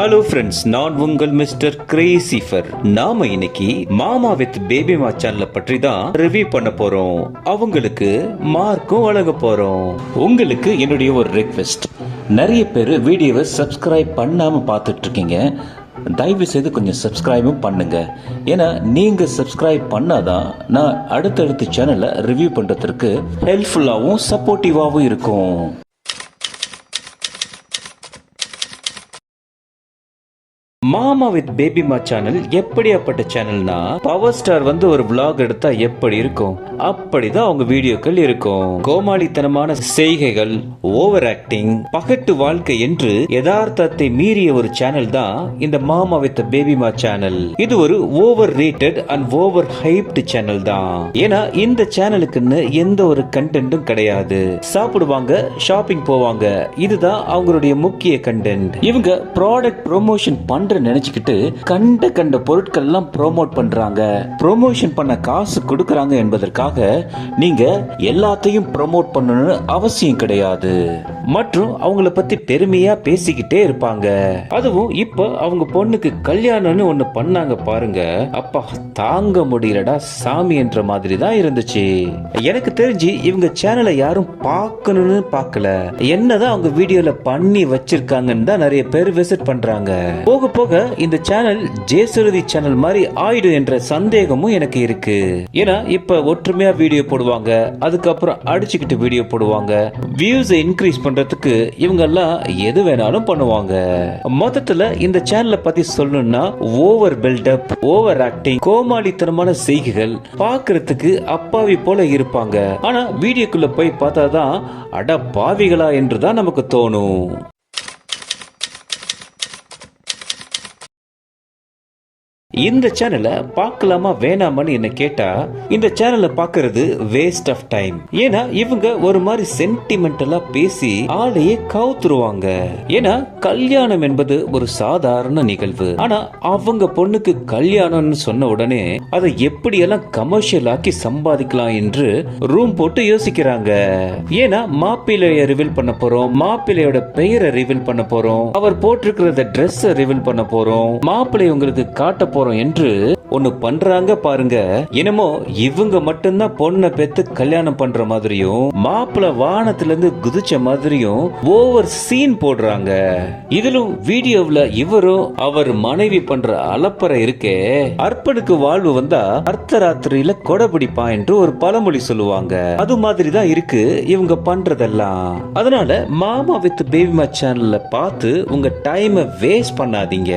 Hello friends நான் உங்கள் mister கிரேசிஃபர் நாம இன்னைக்கு மாமா வித் பேபி மா சேனல பற்றி தான் ரிவ்யூ பண்ண போறோம். அவங்களுக்கு மார்க்கும் வழங்க போறோம். உங்களுக்கு என்னுடைய ஒரு ரெக்வெஸ்ட் நிறைய பேர் வீடியோவை சப்ஸ்கிரைப் பண்ணாம பார்த்துட்டு இருக்கீங்க தயவு செய்து கொஞ்சம் சப்ஸ்கிரைபும் பண்ணுங்க. ஏன்னா நீங்க சப்ஸ்கிரைப் பண்ணாதான் நான் அடுத்தடுத்த சேனலை ரிவ்யூ பண்றதுக்கு ஹெல்ப்ஃபுல்லாகவும் சப்போர்ட்டிவாகவும் இருக்கும். மாமா வித் பேபி மா சேனல் எப்படியாப்பட்ட சேனல்னா பவர் ஸ்டார் வந்து ஒரு விளாக் எடுத்தா எப்படி இருக்கும்? அப்படிதான் அவங்க வீடியோக்கள் இருக்கும். கோமாளித்தனமான செய்கைகள் ஓவர் ஆக்டிங் பகட்டு வாழ்க்கை என்று யதார்த்தத்தை மீறிய ஒரு சேனல் தான் இந்த மாமா வித் பேபி மா சேனல் இது ஒரு over rated and over hyped channel தான். ஏன்னா இந்த சேனலுக்குன்னு எந்த ஒரு கண்டென்ட்டும் கிடையாது. சாப்பிடுவாங்க ஷாப்பிங் போவாங்க. இதுதான் அவங்களுடைய முக்கிய கண்டென்ட் இவங்க ப்ராடக்ட் ப்ரொமோஷன் பண்ற நினைச்சுக்கிட்டு கண்ட கண்ட பொருட்கள் எல்லாம் ப்ரோமோட் பண்றாங்க. ப்ரோமோஷன் பண்ண காசு கொடுக்கறாங்க என்பதற்காக நீங்க எல்லாத்தையும் ப்ரோமோட் பண்ணணும்னு அவசியம் கிடையாது. மற்றும் அவங்கள பத்தி பெருமையா பேசிக்கிட்டே இருப்பாங்க. அதுவும் இப்ப அவங்க பொண்ணுக்கு கல்யாணம்னு ஒண்ணு பண்ணாங்க பாருங்க. அப்பா தாங்க முடியலடா சாமி என்ற மாதிரி தான் இருந்துச்சு. எனக்கு தெரிஞ்சு இவங்க சேனலை யாரும் பார்க்கணும்னு பார்க்கல. என்னதான் அவங்க வீடியோல பண்ணி வச்சிருக்காங்கன்னு தான் நிறைய பேர் விசிட் பண்றாங்க. போக போக இந்த சேனல் ஜெயசுரதி சேனல் மாதிரி ஆயிடும் என்ற சந்தேகமும் எனக்கு இருக்கு. ஏன்னா இப்ப ஒற்றுமையா வீடியோ போடுவாங்க அதுக்கப்புறம் அடிச்சுக்கிட்டு வீடியோ போடுவாங்க வியூஸ் இன்க்ரீஸ் பண்றதுக்கு இவங்க எல்லாம் எது வேணாலும் பண்ணுவாங்க. மொத்தத்துல இந்த சேனலை பத்தி சொல்லணும்னா ஓவர் பில்டப் ஓவர் ஆக்டிங் கோமாளித்தனமான செய்கைகள் பாக்குறதுக்கு அப்பாவி போல இருப்பாங்க. ஆனா வீடியோக்குள்ள போய் பார்த்தாதான் அட பாவிகளா என்று தான் நமக்கு தோணும். இந்த சேனலை பார்க்கலாமா வேணாமான்னு என்ன கேட்டா இந்த சேனலை பார்க்கறது வேஸ்ட் ஆஃப் டைம் ஏன்னா இவங்க ஒரு மாதிரி சென்டிமெண்டலா பேசி ஆளையே கவுத்துருவாங்க. ஏன்னா கல்யாணம் என்பது ஒரு சாதாரண நிகழ்வு. ஆனா அவங்க பொண்ணுக்கு கல்யாணம்னு சொன்ன உடனே அதை எப்படியெல்லாம் கமர்ஷியல் ஆக்கி சம்பாதிக்கலாம் என்று ரூம் போட்டு யோசிக்கிறாங்க. ஏன்னா மாப்பிள்ளைய ரிவீல் பண்ண போறோம் மாப்பிள்ளையோட பெயரை ரிவீல் பண்ண போறோம் அவர் போட்டிருக்கிற ட்ரெஸ் ரிவீல் பண்ண போறோம் மாப்பிள்ளை உங்களுக்கு காட்ட போறோம் என்று ஒன்னு பண்றாங்க பாருங்க. என்னமோ இவங்க மட்டும்தான் பொண்ணை பெத்து கல்யாணம் பண்ற மாதிரியும் மாப்பிள்ளை வானத்துல இருந்து குதிச்ச மாதிரியும் ஓவர் சீன் போடுறாங்க. இதிலும் வீடியோவுல இவரும் அவர் மனைவி பண்ற அலப்பறை இருக்கே. அர்ப்பனுக்கு வாழ்வு வந்தா அர்த்தராத்திரியில கொடை பிடிப்பான் என்று ஒரு பழமொழி சொல்லுவாங்க. அது மாதிரி தான் இருக்கு இவங்க பண்றதெல்லாம். அதனால மாமா வித் பேபிமா சேனல்ல பார்த்து உங்க டைமை வேஸ்ட் பண்ணாதீங்க.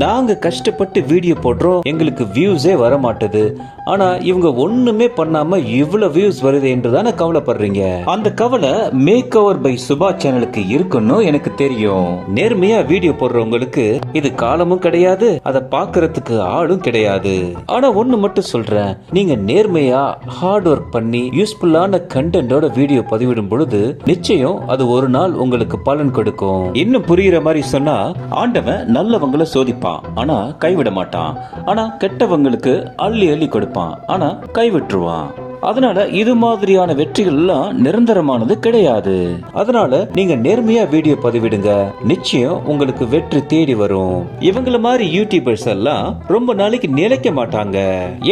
நாங்க கஷ்டப்பட்டு வீடியோ போடுறோம் எங்களுக்கு வியூஸே வர மாட்டுது ஆனா இவங்க ஒண்ணுமே பண்ணாம இவ்வளவு வியூஸ் வருது என்று தானே கவலைப்படுறீங்க? அந்த கவலை மேக் ஓவர் பை சுபா சேனலுக்கு இருக்குன்னு எனக்கு தெரியும். நேர்மையா வீடியோ போடுறவங்களுக்கு இது காலமும் கிடையாது அதை பார்க்கறதுக்கு ஆளும் கிடையாது. ஆனா ஒண்ணு மட்டும் சொல்றேன். நீங்க நேர்மையா ஹார்ட் ஒர்க் பண்ணி யூஸ்ஃபுல்லான கண்டென்ட்டோட வீடியோ பதிவிடும் பொழுது நிச்சயம் அது ஒரு நாள் உங்களுக்கு பலன் கொடுக்கும். இன்னும் புரியுற மாதிரி சொன்னா ஆண்டவன் நல்லவங்களை சோதிப்பான் ஆனா கைவிட மாட்டான் ஆனா கெட்டவங்களுக்கு அள்ளி அள்ளி கொடுப்பான். ஆனா கைவிட்டுருவான். அதனால இது மாதிரியான வெற்றிகள் எல்லாம் நிரந்தரமானது கிடையாது. அதனால நீங்க நேர்மையா வீடியோ பதிவிடுங்க. நிச்சயம் உங்களுக்கு வெற்றி தேடி வரும். இவங்கள மாதிரி யூடியூபர்ஸ் எல்லாம் ரொம்ப நாளைக்கு நிலைக்க மாட்டாங்க.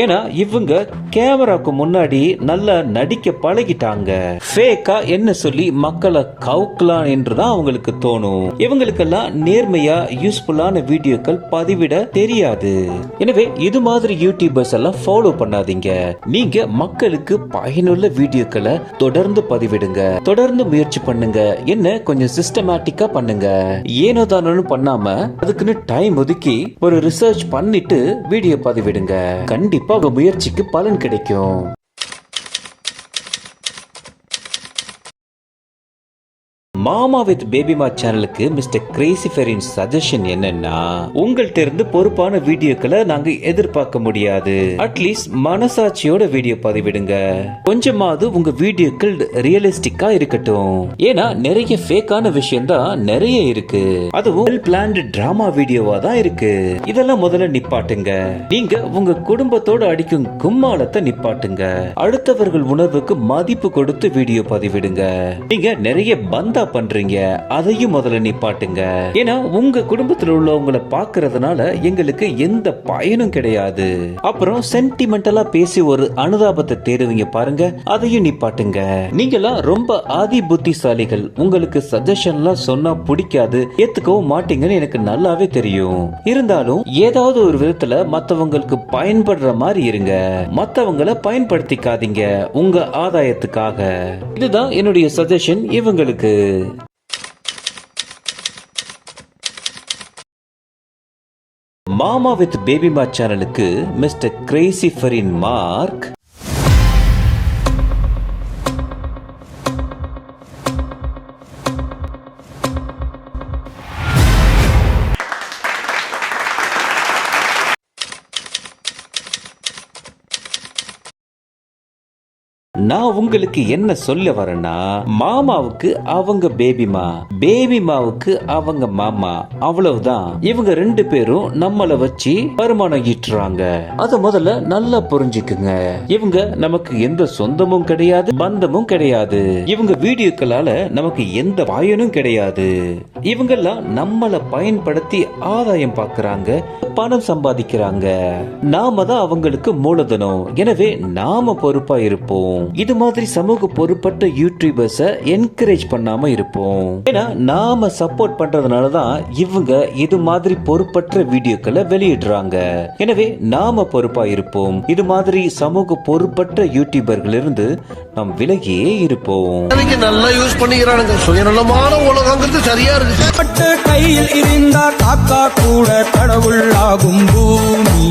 ஏன்னா இவங்க கேமராக்கு முன்னாடி நல்லா நடிக்க பழகிட்டாங்க. ஃபேக்கா என்ன சொல்லி மக்களை கவுக்கலாம் என்றுதான் அவங்களுக்கு தோணும். இவங்களுக்கெல்லாம் நேர்மையா யூஸ்ஃபுல்லான வீடியோக்கள் பதிவிட தெரியாது. எனவே இது மாதிரி யூடியூபர்ஸ் எல்லாம் ஃபாலோ பண்ணாதீங்க. நீங்க மக்களுக்கு பயனுள்ள வீடியோக்களை தொடர்ந்து பதிவிடுங்க. தொடர்ந்து முயற்சி பண்ணுங்க. என்ன கொஞ்சம் சிஸ்டமேட்டிக்கா பண்ணுங்க. ஏனோ தானோன்னு பண்ணாம அதுக்குன்னு டைம் ஒதுக்கி ஒரு ரிசர்ச் பண்ணிட்டு வீடியோ பதிவிடுங்க. கண்டிப்பா உங்க முயற்சிக்கு பலன் கிடைக்கும். மாமா வித் பேபிமா சேனலுக்கு மிஸ்டர் கிரேசிஃபரின் சஜஷன் என்னன்னா உங்கள்கிட்ட இருந்து பொறுப்பான வீடியோக்களை நாங்க எதிர்பார்க்க முடியாது. அட்லீஸ்ட் மனசாட்சியோட வீடியோ பதிவிடுங்க. கொஞ்சமாவது உங்க வீடியோக்கள் ரியலிஸ்டிக்கா இருக்கட்டும். ஏன்னா நிறைய ஃபேக்கான விஷயம் தான் நிறைய இருக்கு. அதுவும் வெல் பிளான்டு டிராமா வீடியோவா தான் இருக்கு. இதெல்லாம் முதல்ல நிப்பாட்டுங்க. நீங்க உங்க குடும்பத்தோட அடிக்கும் கும்மாளத்தை நிப்பாட்டுங்க. அடுத்தவர்கள் உணர்வுக்கு மதிப்பு கொடுத்து வீடியோ பதிவிடுங்க. நீங்க நிறைய பந்தா பண்றீங்க? அதையும் முதல்ல நிப்பாட்டுங்க ஏன்னா உங்க குடும்பத்தில் உள்ளவங்களை பாக்குறதுனால எங்களுக்கு எந்த பயனும் கிடையாது. அப்புறம் சென்டிமெண்டலா பேசி ஒரு அனுதாபத்தை தேடுவீங்க பாருங்க. அதையும் நிப்பாட்டுங்க நீங்களாம் ரொம்ப ஆதி புத்திசாலிகள் உங்களுக்கு சஜஷன்லாம் சொன்னா பிடிக்காது. ஏத்துக்கவும் மாட்டீங்கன்னு எனக்கு நல்லாவே தெரியும். இருந்தாலும் ஏதாவது ஒரு விதத்துல மத்தவங்களுக்கு பயன்படுற மாதிரி இருங்க. மத்தவங்களை பயன்படுத்திக்காதீங்க. உங்க ஆதாயத்துக்காக. இதுதான் என்னுடைய சஜஷன் இவங்களுக்கு. மாமா வித் பேபிமா சேனலுக்கு மிஸ்டர் கிரேசி ஃபரின் மார்க். நான் உங்களுக்கு என்ன சொல்ல வரேன்னா மாமாவுக்கு அவங்க பேபிமா பேபிமாவுக்கு அவங்க மாமா. அவ்வளவுதான். இவங்க ரெண்டு பேரும் நம்மள வச்சு வருமானம் ஈட்டுறாங்க. அத முதல்ல நல்லா புரிஞ்சுக்குங்க. இவங்க நமக்கு எந்த சொந்தமும் கிடையாது பந்தமும் கிடையாது. இவங்க வீடியோக்களால நமக்கு எந்த பயனும் கிடையாது. இவங்கெல்லாம் நம்மள பயன்படுத்தி ஆதாயம் பார்க்கறாங்க பணம் சம்பாதிக்கிறாங்க. நாம தான் அவங்களுக்கு மூலதனம். எனவே நாம பொறுப்பா இருப்போம். இது மாதிரி சமூக பொறுப்பற்ற யூடியூபர்ஸ என்கரேஜ் பண்ணாம இருப்போம். ஏன்னா நாம சப்போர்ட் பண்றதுனால தான் இவங்க இது மாதிரி பொறுப்பற்ற வீடியோக்களை வெளியிடுறாங்க. எனவே நாம பொறுப்பா இருப்போம். இது மாதிரி சமூக பொறுப்பற்ற யூடியூபர்கள் இருந்து நாம் விலகியே இருப்போம். நல்லா யூஸ் பண்ணிக்கிறானுங்க. சுயநலமான உலகங்கிறது சரியா இருக்கு. பட்டு கையில் இருந்தா காக்கா கூட கடவுள் ஆகும் பூமி.